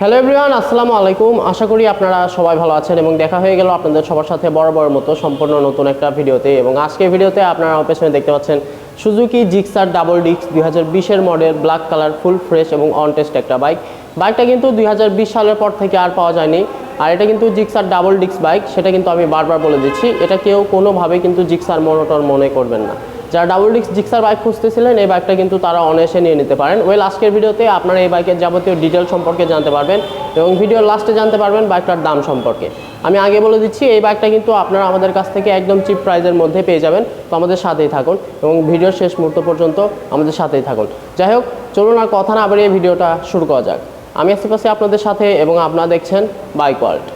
Hello everyone আসসালামু আলাইকুম। আশা করি আপনারা সবাই ভালো আছেন এবং দেখা হয়ে গেল আপনাদের সবার সাথে বরাবর মতো সম্পূর্ণ নতুন একটা ভিডিওতে। এবং আজকের ভিডিওতে আপনারা পেছনে দেখতে পাচ্ছেন সুজুকি জিক্সার ডাবল ডিক্স দুই হাজার model black colour full fresh এবং অন টেস্ট একটা বাইক বাইকটা কিন্তু দুই হাজার বিশ সালের পর থেকে আর পাওয়া যায়নি। আর এটা কিন্তু জিক্সার ডাবল ডিক্স বাইক সেটা কিন্তু আমি বারবার বলে দিচ্ছি। এটা কেউ কোনোভাবে কিন্তু জিক্সার মনোটন মনে করবেন না। যারা ডাবল ডিস্ক জিক্সার বাইক খুঁজতেছিলেন, এই বাইকটা কিন্তু তারা অনায়াসে নিয়ে নিতে পারেন। ওয়েল আজকের ভিডিওতে আপনারা এই বাইকের যাবতীয় ডিটেল সম্পর্কে জানতে পারবেন এবং ভিডিওর লাস্টে জানতে পারবেন বাইকটার দাম সম্পর্কে। আমি আগে বলে দিচ্ছি, এই বাইকটা কিন্তু আপনারা আমাদের কাছ থেকে একদম চিপ প্রাইজের মধ্যে পেয়ে যাবেন। তো আমাদের সাথেই থাকুন এবং ভিডিওর শেষ মুহূর্ত পর্যন্ত আমাদের সাথেই থাকুন। যাই হোক, চলুন আর কথা না বাড়িয়ে ভিডিওটা শুরু করা যাক। আমি পাচ্ছি আপনাদের সাথে এবং আপনারা দেখছেন বাইক ওয়ার্ল্ড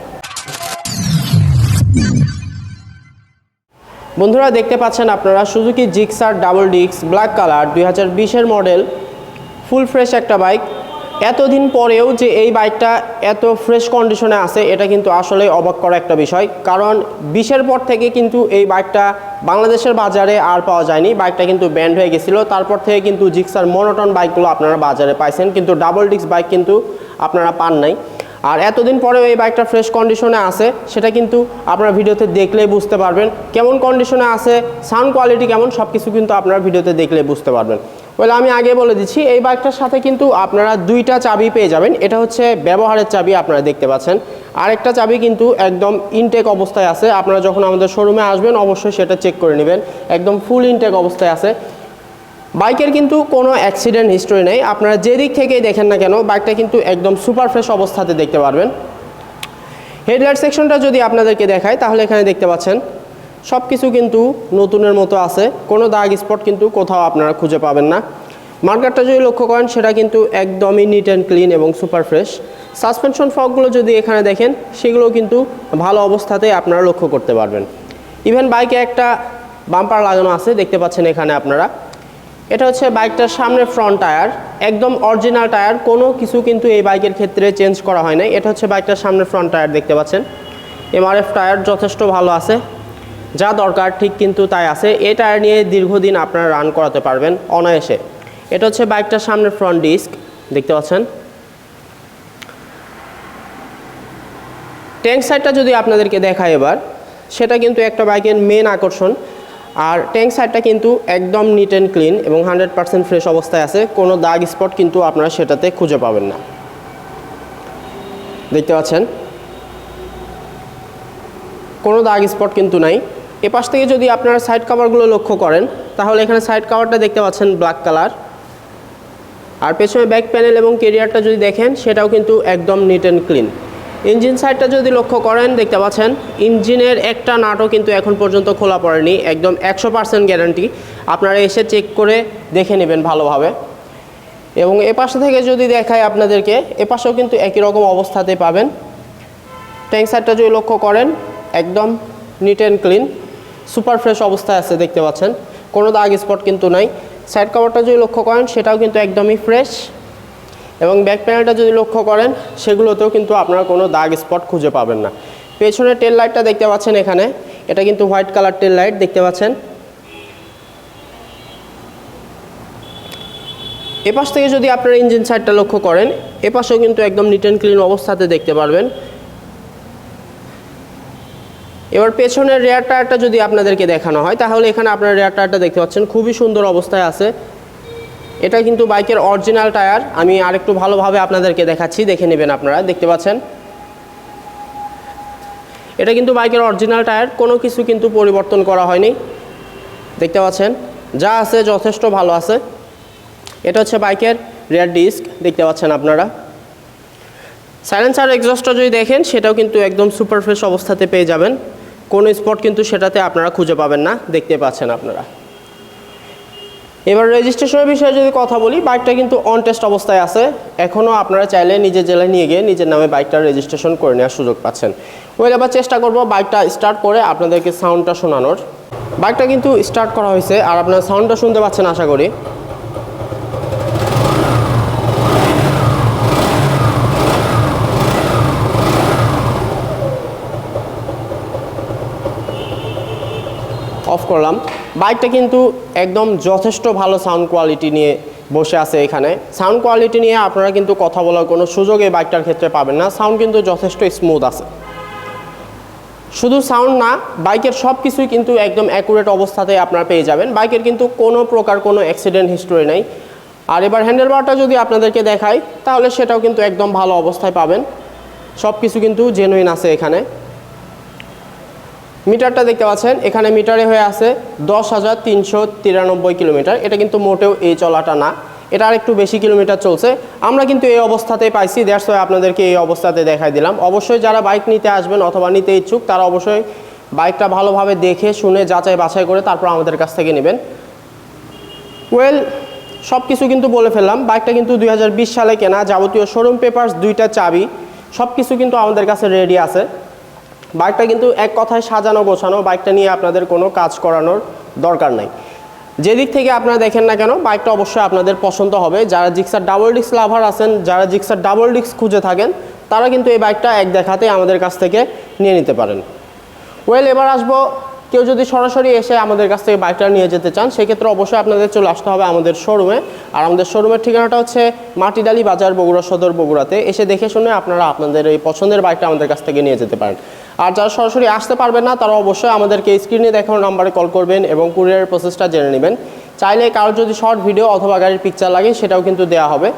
বন্ধুরা দেখতে পাচ্ছেন আপনারা সুজুকি জিক্সার ডাবল ডিক্স ব্ল্যাক কালার দুই হাজার মডেল ফুল ফ্রেশ একটা বাইক এতদিন পরেও যে এই বাইকটা এত ফ্রেশ কন্ডিশনে আছে, এটা কিন্তু আসলে অবাক করা একটা বিষয়। কারণ বিশের পর থেকে কিন্তু এই বাইকটা বাংলাদেশের বাজারে আর পাওয়া যায়নি। বাইকটা কিন্তু ব্যান্ড হয়ে গেছিল। তারপর থেকে কিন্তু জিক্সার মনোটন বাইকগুলো আপনারা বাজারে পাইছেন। কিন্তু ডাবল ডিক্স বাইক কিন্তু আপনারা পান নাই। আর এতদিন পরেও এই বাইকটা ফ্রেশ কন্ডিশনে আছে, সেটা কিন্তু আপনারা ভিডিওতে দেখলেই বুঝতে পারবেন। কেমন কন্ডিশনে আছে সাউন্ড কোয়ালিটি কেমন সব কিছু কিন্তু আপনারা ভিডিওতে দেখলেই বুঝতে পারবেন। বলে আমি আগে বলে দিচ্ছি, এই বাইকটার সাথে কিন্তু আপনারা দুইটা চাবি পেয়ে যাবেন। এটা হচ্ছে ব্যবহারের চাবি, আপনারা দেখতে পাচ্ছেন। আরেকটা চাবি কিন্তু একদম ইনটেক অবস্থায় আছে। আপনারা যখন আমাদের শোরুমে আসবেন, অবশ্যই সেটা চেক করে নেবেন। একদম ফুল ইনটেক অবস্থায় আছে। বাইকের কিন্তু কোনো অ্যাক্সিডেন্ট হিস্টোরি নেই। আপনারা যে দিক থেকেই দেখেন না কেন, বাইকটা কিন্তু একদম সুপার ফ্রেশ অবস্থাতে দেখতে পারবেন। হেডলাইট সেকশনটা যদি আপনাদেরকে দেখায় তাহলে এখানে দেখতে পাচ্ছেন সব কিছু কিন্তু নতুনের মতো আছে। কোনো দাগ স্পট কিন্তু কোথাও আপনারা খুঁজে পাবেন না। মার্কারটা যদি লক্ষ্য করেন, সেটা কিন্তু একদমই নিট অ্যান্ড ক্লিন এবং সুপার ফ্রেশ সাসপেনশন ফকগুলো যদি এখানে দেখেন, সেগুলো কিন্তু ভালো অবস্থাতে আপনারা লক্ষ্য করতে পারবেন। ইভেন বাইকে একটা বাম্পার লাগানো আছে, দেখতে পাচ্ছেন এখানে আপনারা। এটা হচ্ছে বাইকটার সামনে ফ্রন্ট টায়ার একদম অরিজিনাল টায়ার কোনো কিছু কিন্তু এই বাইকের ক্ষেত্রে চেঞ্জ করা হয় নাই। এটা হচ্ছে বাইকটার সামনে ফ্রন্ট টায়ার দেখতে পাচ্ছেন। এমআরএফ টায়ার যথেষ্ট ভালো আছে। যা দরকার, ঠিক কিন্তু তাই আছে। এই টায়ার নিয়ে দীর্ঘদিন আপনারা রান করাতে পারবেন অনায়াসে। এটা হচ্ছে বাইকটার সামনে ফ্রন্ট ডিস্ক দেখতে পাচ্ছেন। ট্যাঙ্ক সাইডটা যদি আপনাদেরকে দেখায় এবার, সেটা কিন্তু একটা বাইকের মেন আকর্ষণ। আর ট্যাঙ্ক সাইডটা কিন্তু একদম নিট অ্যান্ড ক্লিন এবং হান্ড্রেড পার্সেন্ট ফ্রেশ অবস্থায় আছে। কোনো দাগ স্পট কিন্তু আপনারা সেটাতে খুঁজে পাবেন না। দেখতে পাচ্ছেন? কোনো দাগ স্পট কিন্তু নাই। এপাশ থেকে যদি আপনারা সাইড কাভারগুলো লক্ষ্য করেন, তাহলে এখানে সাইড কাভারটা দেখতে পাচ্ছেন ব্ল্যাক কালার আর পেছনে ব্যাক প্যানেল এবং কেরিয়ারটা যদি দেখেন, সেটাও কিন্তু একদম নিট অ্যান্ড ক্লিন ইঞ্জিন সাইডটা যদি লক্ষ্য করেন, দেখতে পাচ্ছেন, ইঞ্জিনের একটা নাটও কিন্তু এখন পর্যন্ত খোলা পড়েনি, একদম একশো পার্সেন্ট গ্যারান্টি। আপনারা এসে চেক করে দেখে নেবেন ভালোভাবে। এবং এ পাশে থেকে যদি দেখায় আপনাদেরকে, এ পাশেও কিন্তু একই রকম অবস্থাতে পাবেন। ট্যাঙ্ক সাইডটা যদি লক্ষ্য করেন, একদম neat and clean super fresh অবস্থায় আছে, দেখতে পাচ্ছেন। কোনো দাগ স্পট কিন্তু নাই। সাইড কভারটা যদি লক্ষ্য করেন, সেটাও কিন্তু একদমই ফ্রেশ এবং ব্যাক প্যানেলটা যদি লক্ষ্য করেন, সেগুলোতেও কিন্তু আপনারা কোনো দাগ স্পট খুঁজে পাবেন না। পেছনের টেল লাইটটা দেখতে পাচ্ছেন এখানে। এটা কিন্তু হোয়াইট কালার টেল লাইট দেখতে পাচ্ছেন। এপাশ থেকে যদি আপনারা ইঞ্জিন সাইডটা লক্ষ্য করেন, এপাশেও কিন্তু একদম নিট অ্যান্ড ক্লিন অবস্থাতে দেখতে পারবেন। এবার পেছনের রেয়ার টায়ারটা যদি আপনাদেরকে দেখানো হয়, তাহলে এখানে আপনারা রেয়ার টায়ারটা দেখতে পাচ্ছেন। খুবই সুন্দর অবস্থায় আছে। এটা কিন্তু বাইকের অরিজিনাল টায়ার আমি আরেকটু ভালোভাবে আপনাদেরকে দেখাচ্ছি, দেখে নেবেন আপনারা, দেখতে পাচ্ছেন? এটা কিন্তু বাইকের অরিজিনাল টায়ার কোনো কিছু কিন্তু পরিবর্তন করা হয়নি। দেখতে পাচ্ছেন? যা আছে যথেষ্ট ভালো আছে। এটা হচ্ছে বাইকের রেয়ার ডিস্ক দেখতে পাচ্ছেন আপনারা? সাইলেন্সার এক্সস্টটা যদি দেখেন, সেটাও কিন্তু একদম সুপার ফ্রেশ অবস্থাতে পেয়ে যাবেন। কোনো স্পট কিন্তু সেটাতে আপনারা খুঁজে পাবেন না, দেখতে পাচ্ছেন আপনারা। এবার রেজিস্ট্রেশনের বিষয়ে যদি কথা বলি বাইকটা কিন্তু অন টেস্ট অবস্থায় আছে। এখনও আপনারা চাইলে নিজের জেলায় নিয়ে গিয়ে নিজের নামে বাইকটা রেজিস্ট্রেশন করে নেওয়ার সুযোগ পাচ্ছেন। ওই এবার চেষ্টা করব বাইকটা স্টার্ট করে আপনাদেরকে সাউন্ডটা শোনানোর। বাইকটা কিন্তু স্টার্ট করা হয়েছে, আর আপনারা সাউন্ডটা শুনতে পাচ্ছেন আশা করি। অফ করলাম। বাইকটা কিন্তু একদম যথেষ্ট ভালো সাউন্ড কোয়ালিটি নিয়ে বসে আছে এখানে। সাউন্ড কোয়ালিটি নিয়ে আপনারা কিন্তু কথা বলার কোনো সুযোগ এই বাইকটার ক্ষেত্রে পাবেন না। সাউন্ড কিন্তু যথেষ্ট স্মুথ আছে। শুধু সাউন্ড না, বাইকের সব কিছুই কিন্তু একদম অ্যাকুরেট অবস্থাতে আপনারা পেয়ে যাবেন। বাইকের কিন্তু কোনো প্রকার কোনো অ্যাক্সিডেন্ট হিস্টোরি নেই। আর এবার হ্যান্ডেল বারটা যদি আপনাদেরকে দেখাই, তাহলে সেটাও কিন্তু একদম ভালো অবস্থায় পাবেন। সব কিছু কিন্তু জেনুইন আছে এখানে। মিটারটা দেখতে পাচ্ছেন, এখানে মিটারে হয়ে আছে দশ হাজার তিনশো তিরানব্বই কিলোমিটার। এটা কিন্তু মোটেও এই চলাটা না, এটা আর একটু বেশি কিলোমিটার চলছে। আমরা কিন্তু এই অবস্থাতেই পাইছি দ্যাটস ওয়াই আপনাদেরকে এই অবস্থাতে দেখাই দিলাম। অবশ্যই যারা বাইক নিতে আসবেন অথবা নিতে ইচ্ছুক, তারা অবশ্যই বাইকটা ভালোভাবে দেখে, শুনে, যাচাই বাছাই করে তারপর আমাদের কাছ থেকে নেবেন। ওয়েল সব কিছু কিন্তু বলে ফেললাম বাইকটা কিন্তু দুই হাজার বিশ সালে কেনা, যাবতীয় শোরুম পেপারস দুইটা চাবি সব কিছু কিন্তু আমাদের কাছে রেডি আছে। বাইকটা কিন্তু এক কথায় সাজানো, গোছানো, বাইকটা নিয়ে আপনাদের কোনো কাজ করানোর দরকার নাই। যেদিক থেকে আপনারা দেখেন না কেন, বাইকটা অবশ্যই আপনাদের পছন্দ হবে। যারা জিক্সার ডাবল ডিস্ক লাভার আছেন, যারা জিক্সার ডাবল ডিস্ক খুঁজে থাকেন, তারা কিন্তু এই বাইকটা এক দেখাতে আমাদের কাছ থেকে নিয়ে নিতে পারেন। ওয়েল, এবার আসব, কেউ যদি সরাসরি এসে আমাদের কাছ থেকে বাইকটা নিয়ে যেতে চান, সেক্ষেত্রে অবশ্যই আপনাদের চলে আসতে হবে আমাদের শোরুমে। আর আমাদের শোরুমের ঠিকানাটা হচ্ছে মাটিডালি বাজার, বগুড়া সদর, বগুড়াতে। এসে দেখে শুনে আপনারা আপনাদের এই পছন্দের বাইকটা আমাদের কাছ থেকে নিয়ে যেতে পারেন। আর যারা সরাসরি আসতে পারবেন না, তারা অবশ্যই আমাদেরকে স্ক্রিনে দেখানো নাম্বারে কল করবেন এবং কুরিয়ারের প্রসেসটা জেনে নেবেন। চাইলে কারোর যদি শর্ট ভিডিও অথবা গাড়ির পিকচার লাগে, সেটাও কিন্তু দেওয়া হবে।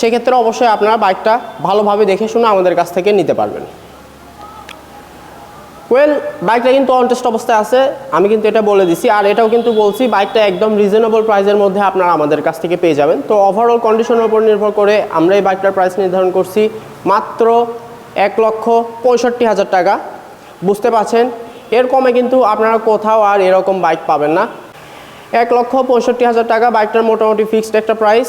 সেক্ষেত্রে অবশ্যই আপনারা বাইকটা ভালোভাবে দেখে শুনে আমাদের কাছ থেকে নিতে পারবেন। ওয়েল বাইকটা কিন্তু অনটেস্ট অবস্থায় আছে। আমি কিন্তু এটা বলে দিছি। আর এটাও কিন্তু বলছি বাইকটা একদম রিজনেবল প্রাইসের মধ্যে আপনারা আমাদের কাছ থেকে পেয়ে যাবেন। তো ওভারঅল কন্ডিশনের উপর নির্ভর করে আমরা এই বাইকটার প্রাইস নির্ধারণ করছি মাত্র এক লক্ষ পঁয়ষট্টি হাজার টাকা। বুঝতে পারছেন? এর কমে কিন্তু আপনারা কোথাও আর এরকম বাইক পাবেন না। এক লক্ষ পঁয়ষট্টি হাজার টাকা বাইকটার মোটামুটি ফিক্সড একটা প্রাইস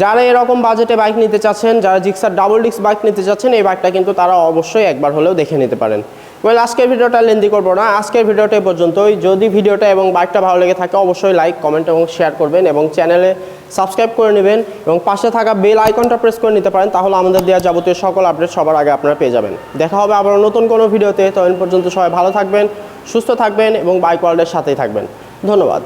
যারা এরকম বাজেটে বাইক নিতে চাচ্ছেন, যারা জিক্সার ডাবল ডিস্ক বাইক নিতে চাচ্ছেন, এই বাইকটা কিন্তু তারা অবশ্যই একবার হলেও দেখে নিতে পারেন। ওয়েল আজকের ভিডিওটা লেন্দি করব না। আজকের ভিডিওটা পর্যন্তই। যদি ভিডিওটা এবং বাইকটা ভালো লেগে থাকে, অবশ্যই লাইক কমেন্ট এবং শেয়ার করবেন এবং চ্যানেলে সাবস্ক্রাইব করে নেবেন এবং পাশে থাকা বেল আইকনটা প্রেস করে নিতে পারেন, তাহলে আমাদের দেওয়া যাবতীয় সকল আপডেট সবার আগে আপনারা পেয়ে যাবেন। দেখা হবে আবার নতুন কোনো ভিডিওতে। তখন পর্যন্ত সবাই ভালো থাকবেন, সুস্থ থাকবেন এবং বাইক ওয়ার্ল্ডের সাথেই থাকবেন। ধন্যবাদ।